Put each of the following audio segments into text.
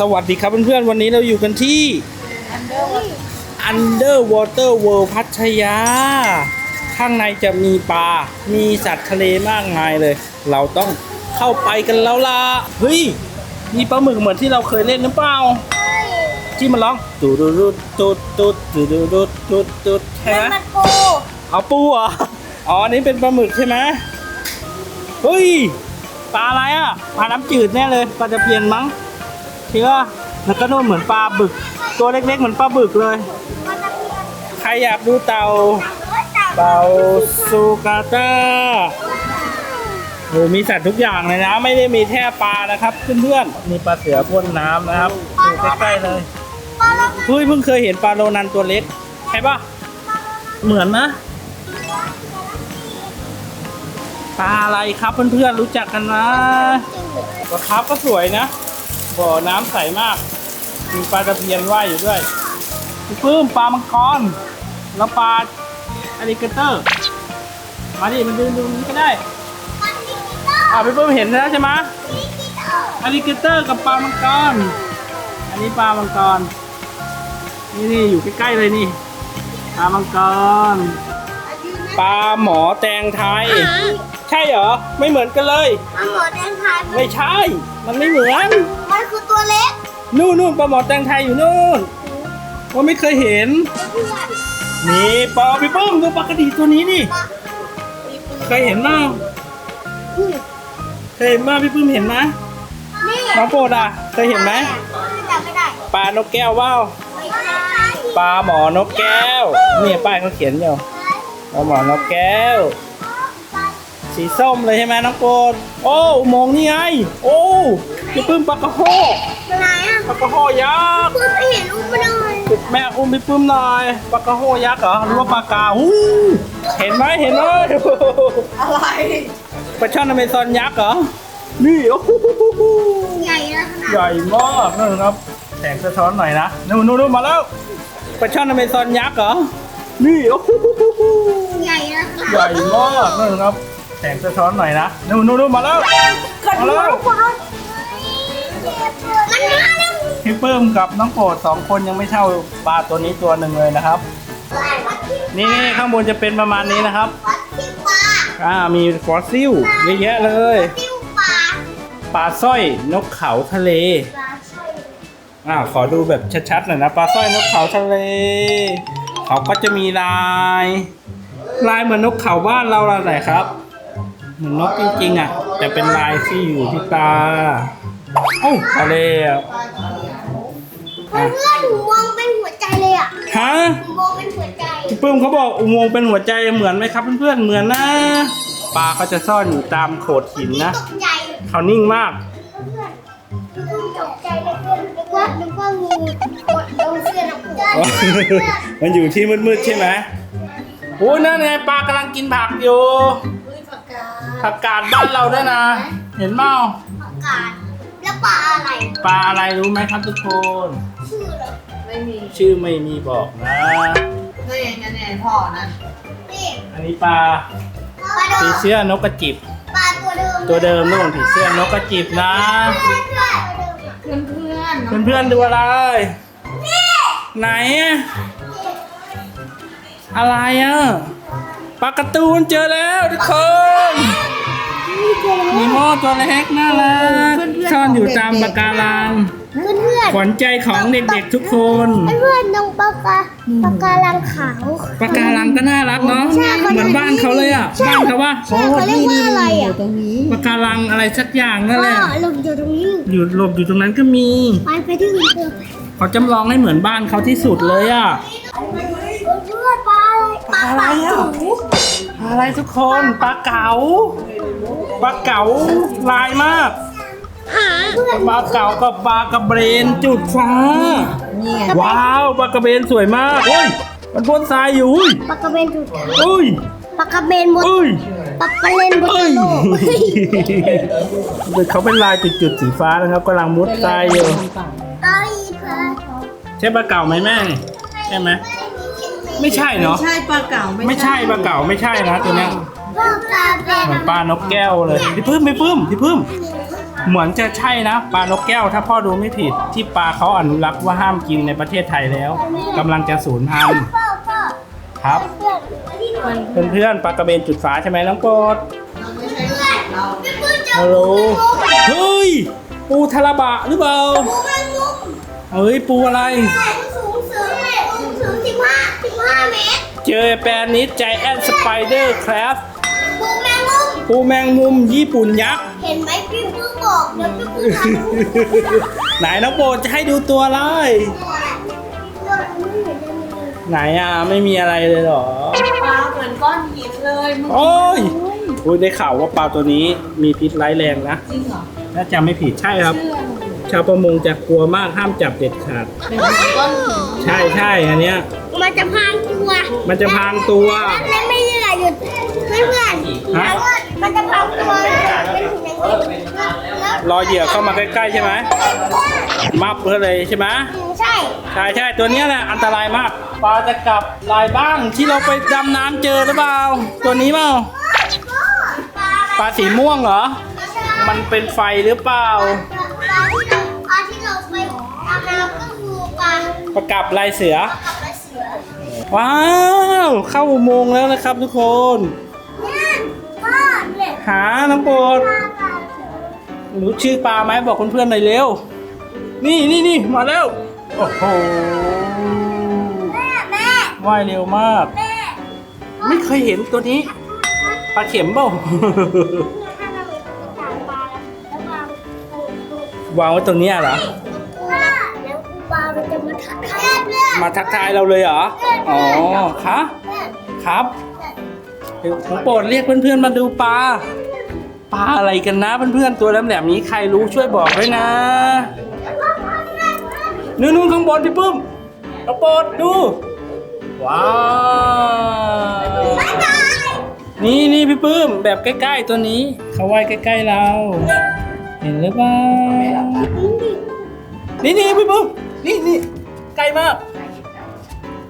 สวัสดีครับเพื่อนๆ วันนี้เราอยู่กันที่ Underwater World พัทยา ข้างในจะมีปลา มีสัตว์ทะเลมากมายเลย เราต้องเข้าไปกันแล้วล่ะ เฮ้ย มีปลาหมึกเหมือนที่เราเคยเล่นหรือเปล่า ที่มันร้องตูดดูตูดตูดตูดตูดตูดตูดใช่ไหมมันปูเอาปูเหรออ๋ออันนี้เป็นปลาหมึกใช่ไหมเฮ้ย ปลาอะไรอะ ปลาน้ำจืดแน่เลย ปลาตะเพียนมั้ง เชื่อแล้วก็นู่นเหมือนปลาบึก ตัวเล็กๆเหมือนปลาบึกเลย ใครอยากดูเต่า เต่าซูกาตาโอ้มีสัตว์ทุกอย่างเลยนะ ไม่ได้มีแค่ปลานะครับเพื่อนๆมีปลาเสือพ่นน้ำนะครับอยู่ใกล้ๆเลยเฮ้ยเพิ่งเคยเห็นปลาโรนันตัวเล็กใช่ปะเหมือนนะปลาอะไรครับเพื่อนๆรู้จักกันนะปลาคาร์ฟก็สวยนะ บ่อน้ำใสมาก มีปลาตะเพียนว่ายอยู่ด้วยพี่ปื้มปลามังกรแล้วปลาอลิเกเตอร์ มาดิมันดูดูนี้ก็ได้อลอ่าพี่ปื้มเห็นแล้วใช่ไหมอลอลิเกเตอร์กับปลามังกร อันนี้ปลามังกร นี่นี่อยู่ใกล้ๆเลยนี่ปลามังกร ปลาหมอแตงไทย ใช่เหรอ ไม่เหมือนกันเลยมันหมดแดงไทยไม่ใช่ มันไม่เหมือน มันคือตัวเล็ก นู่นนู่นปลาหมอแตงไทยอยู่นู่นว่าไม่เคยเห็นเพื่อนนี่ปลาพี่ปุ้มดูปลากระดีตัวนี้นี่เคยเห็นมั้งอุ้ยเคยเห็นมั้งพี่ปุ้มเห็นไหมนี่น้องโปรดอะเคยเห็นไหมจำไม่ได้ปลานกแก้วว่าวไม่ใช่ปลาหมอนกแก้วเนี่ยป้ายเขาเขียนอยู่ ปลาหมอนกแก้ว สีส้มเลยใช่ไหมน้องโปรดโอ้อุโมงค์นี่ไง โอ้พี่ปื้มปลากระโฮเป็นไรอะปลากระโฮยักษ์เพื่อนไม่เห็นอุ้มไม่ได้แม่อุ้มพี่ปื้มหน่อยปลากระโฮยักษ์เหรอหรือว่าปลากาอู้เห็นไหมเห็นไหมอะไรปลาช่อนอเมซอนยักษ์เหรอนี่โอ้โหใหญ่นะขนาดใหญ่มากนั่นครับแสงสะท้อนหน่อยนะนู่นนู่นนู่นมาแล้วปลาช่อนอเมซอนยักษ์เหรอ นี่โอ้โหใหญ่นะขนาดใหญ่มากนั่นครับแสงสะท้อนหน่อยนะนู่นนู่นนู่นมาแล้วมาแล้วมันมาแล้วพี่ปื้มกับน้องโปรดสองคนยังไม่เท่าปลาตัวนี้ตัวหนึ่งเลยนะครับวัดที่นี่นี่ข้างบนจะเป็นประมาณนี้นะครับวัดที่ปลาอ่ามีฟอสซิลเยอะแยะเลยที่ปลาปลาสร้อยนกเขาทะเลปลาช่วยอ่าขอดูแบบชัดๆหน่อยนะปลาสร้อยนกเขาทะเล เขาก็จะมีลาย ลายเหมือนนกเขาบ้านเราละไหนครับ เหมือนนกจริงๆอะ แต่เป็นลายที่อยู่ที่ตาโอ้าทะเลอะเพื่อนเพื่อนหนูมองเป็นหัวใจเลยอะฮะหนูมองเป็นหัวใจพี่ปื้มเขาบอกอุโมงค์เป็นหัวใจเหมือนไหมครับเพื่อนๆเหมือนนะปลาเขาจะซ่อนอยู่ตามโขดหินนะ ตกใจเขานิ่งมาก เพื่อนเพื่อนตกใจเลย เพื่อนนึกว่านึกว่างูกดลงเสื้อหนังเพื่อนมันอยู่ที่มืดๆใช่ไหมโอ้ยนั่นไงปลากำลังกินผักอยู่ผักกาดบ้านเราด้วยนะ เห็นเปล่าประกาศแล้วปลาอะไร ปลาอะไรรู้ไหมครับทุกคน ชื่อเหรอไม่มีชื่อไม่มีบอกนะ ก็ยังไงเนี่ยพ่อนั่นนี่อันนี้ปลาปลาโดผีมเสื้อนกกระจิบ ปลาตัวเดิมตัวเดิมนู่นผีเสื้อนกกระจิบนะ เพื่อนเพื่อนเพื่อน เพื่อนเพื่อนๆดูอะไร ไหนอะอะไรอะปลาการ์ตูนเจอแล้วทุกคน มีหม้อตัวเล็กน่ารักซ่อนอยู่ตามปะการัง เพื่อนเพื่อนขวัญใจของเด็กๆทุกคนเพื่อนน้องปลากาปลาการังขาวปะการังก็น่ารักเนาะใช่เขาเหมือนบ้านเขาเลยอะใช่บ้านเขาว่าใช่เขาเรียกว่าอะไรอะตรงนี้ปะการังอะไรสักอย่างนั่นแหพ่อละเราอยู่ตรงนี้อยู่หลบอยู่ตรงนั้นก็มีไปไปที่อื่นเถอะเขาจำลองให้เหมือนบ้านเขาที่สุดเลยอะเพื่อนปลาอะไรปลาอะไรอะจูอะไรทุกคนปลาเก๋าปลาเก๋าลายมากหาเพื่อน ปลาเก๋ากับปลากระเบนจุดฟ้า นี่ไงว้าวปลากระเบนสวยมากเฮ้ยมันพ่นทรายอยู่อุ้ยปลากระเบนจุดอุ้ยปลากระเบนบนอุ้ยปลากระเบนบนเอ้ยโลกเขาเป็นลายจุดๆสีฟ้านะครับกำลังมุดทรายอยู่ไอ้เพื่อนใช่ปลาเก๋าไหมแม่ใช่ไหมไม่ใช่เนาะใช่ปลาเก๋าไม่ใช่ปลาเก๋าไม่ใช่นะตัวเนี้ยปลากระเบนเหมือนปลานกแก้วเลยพี่พึ่มพี่พึ่มพี่พึ่ม เหมือนจะใช่นะปลานกแก้วถ้าพ่อดูไม่ผิดที่ปลาเขาอนุรักษ์ว่าห้ามกินในประเทศไทยแล้วกำลังจะสูญพันธุ์พ่อพ่อครับ เพื่อนเพื่อนๆปลากระเบนจุดฟ้าใช่ไหมน้องโปรดมันไม่ใช่เรื่องของเราพี่ปื้มเจอฮัลโหลเฮ้ยปูทาราบะหรือเปล่าปูแมงมุมเฮ้ยปูอะไรใช่สูงสูงเลยสูงสูงสิบห้าสิบห้าเมตรเจอแปนนิดใจแอนสไปเดอร์ครับปูแมงมุมปูแมงมุมญี่ปุ่นยักษ์เห็นไหมพี่ปื้ม บอกเดี๋ยวพี่ปื้มทำไหนน้องโปรดจะให้ดูตัวอะไรไหนอะไม่มีอะไรเลยเหรอ ปลาเหมือนก้อนหินเลยมึงโอ้ยโอ้ยได้ข่าวว่าปลาตัวนี้มีพิษร้ายแรงนะจริงเหรอถ้าจำไม่ผิดใช่ครับเชื่อชาวประมงจะกลัวมากห้ามจับเด็ดขาด เป็นเหมือนก้อนหินใช่ใช่อันเนี้ย มันจะพางตัวมันจะพรางตัว แล้วไม่เหลือหยุดเพื่อนเพื่อนฮะ มันจะพางตัวเป็นถุงอย่างนี้แล้วรอเหยื่อเข้ามาใกล้ๆใช่ไหมมับเขาเลยใช่ไหมใช่ใช่ใช่ตัวเนี้ยแหละอันตรายมากปลาจะกลับลายบ้างที่เราไปดำน้ำเจอหรือเปล่าตัวนี้เปล่าปลาสีม่วงเหรอ มันเป็นไฟหรือเปล่าปลาที่เราไปทำน้ำก็คือปลาปลากลับลายเสือกับปลาเสือว้าว เข้าอุโมงค์แล้วนะครับทุกคนเนี่ยพ่อเนี่ย หาน้ำโปรดปลาปลาเสือรู้ชื่อปลาไหมบอกเพื่อนๆหน่อยเร็ว นี่นี่นี่มาแล้ว โอ้โหแม่แม่ว่ายเร็วมากแม่ไม่เคยเห็นตัวนี้ ปลาเข็มเปล่าถ้าเราไปตามปลาแล้วปลาวางไว้ตรงเนี้ยเหรอแล้วปลามันจะมาถักทายเพื่อนมาทักทายเราเลยเหรอ อ๋อคะเพื่อนครับเดี๋ยว ผมโปรดเรียกเพื่อนๆมาดูปลา ปลาอะไรกันนะเพื่อนๆตัวแหลมๆนี้ใครรู้ช่วยบอกด้วยนะนู่นๆข้างบนพี่ปุ้มเอาโปรดดู ว้าว นี่นี่พี่ปื้มแบบใกล้ๆตัวนี้ เขาว่ายใกล้ๆเรา เห็นหรือเปล่า นี่นี่พี่ปื้มนี่นี่ใกล้มาก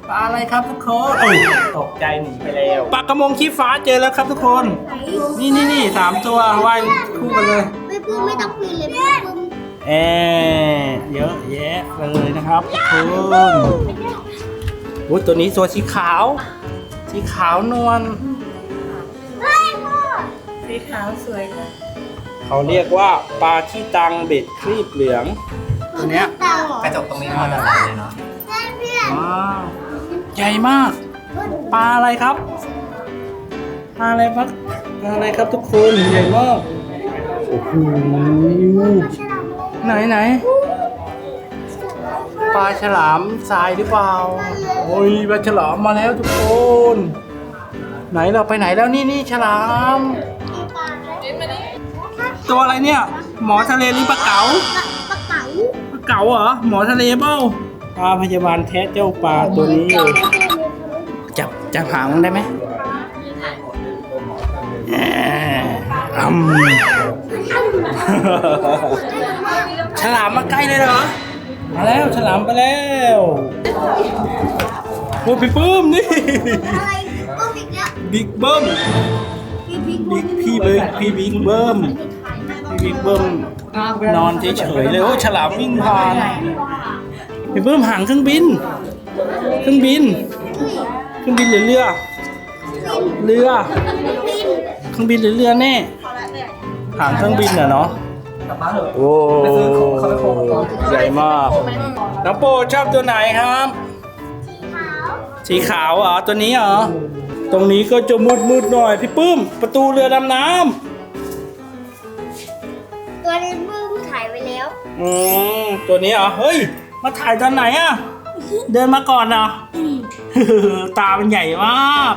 ปลาอะไรครับทุกคนโอ้ยตกใจหนีไปแล้วปลากระมงขี้ฟ้าเจอแล้วครับทุกคน นี่นี่นี่สามตัวว่ายคู่กันเลย ไม่พูดไม่ต้องปีนเลยพี่ปุ้มแอเยอะแยะเลยนะครับทุกคนโอ้ยตัวนี้ตัวสีขาว สีขาวนวลเฮ้ยพ่อสีขาวสวยค่ะเขาเรียกว่าปลาขี้ตังเบ็ดครีบเหลือง ตัวเนี้ยเต่าเหรอกระจกตรงนี้พอจะหลับเลยเนาะใช่เพื่อนว้าวให ญ่มาก ปลาอะไรครับ ปลาอะไรครับปลาอะไรครับทุกคนใหญ่มากโอ้โหไหนไหนปลาฉลามทรายหรือเปล่า โอ้ยปลาฉลามมาแล้วทุกคน ไหนเราไปไหนแล้วนี่นี่ฉลาม ตัวอะไรเนี่ย หมอทะเลหรือปลาเก๋าปลาเก๋าปลาเก๋าเหรอหมอทะเลเปล่าปลาพยาบาลแท้เจ้าปลาตัวนี้อยู่ จับจับหางมันได้ไหมแหมอืมฉลามมาใกล้เลยเหรอ มาแล้วฉลามไปแล้วโอ้ยพี่ปื้มนี่ อะไรปุ้มอีกแล้วบิ๊กเบิ้มพี่พี่บิ๊กพี่เบิ้มพี่บิ๊กเบิ้มพี่บิ๊กเบิ้มนอนเฉยๆเลยโอ้ฉลามวิ่งผ่านพี่เบิ้มหางเครื่องบิน เครื่องบิน เครื่องบินหรือเรือ เรือ เครื่องบินหรือเรือแน่หางเครื่องบินเหรอเนาะกลับบ้านเถอะโอ้ไปซื้อของเขาไปของก่อนใหญ่มาก น้องโปรดชอบตัวไหนครับขาวสีขาวเหรอตัวนี้เหรอ ตรงนี้ก็จะมืดมืดๆหน่อยพี่ปื้ม ประตูเรือดำน้ตัวนี้ปุ้มถ่ายไว้แล้วำอืมตัวนี้เหรอ เฮ้ย มาถ่ายตอนไหนอะเดินมาก่อนเหรอ ตามันใหญ่มาก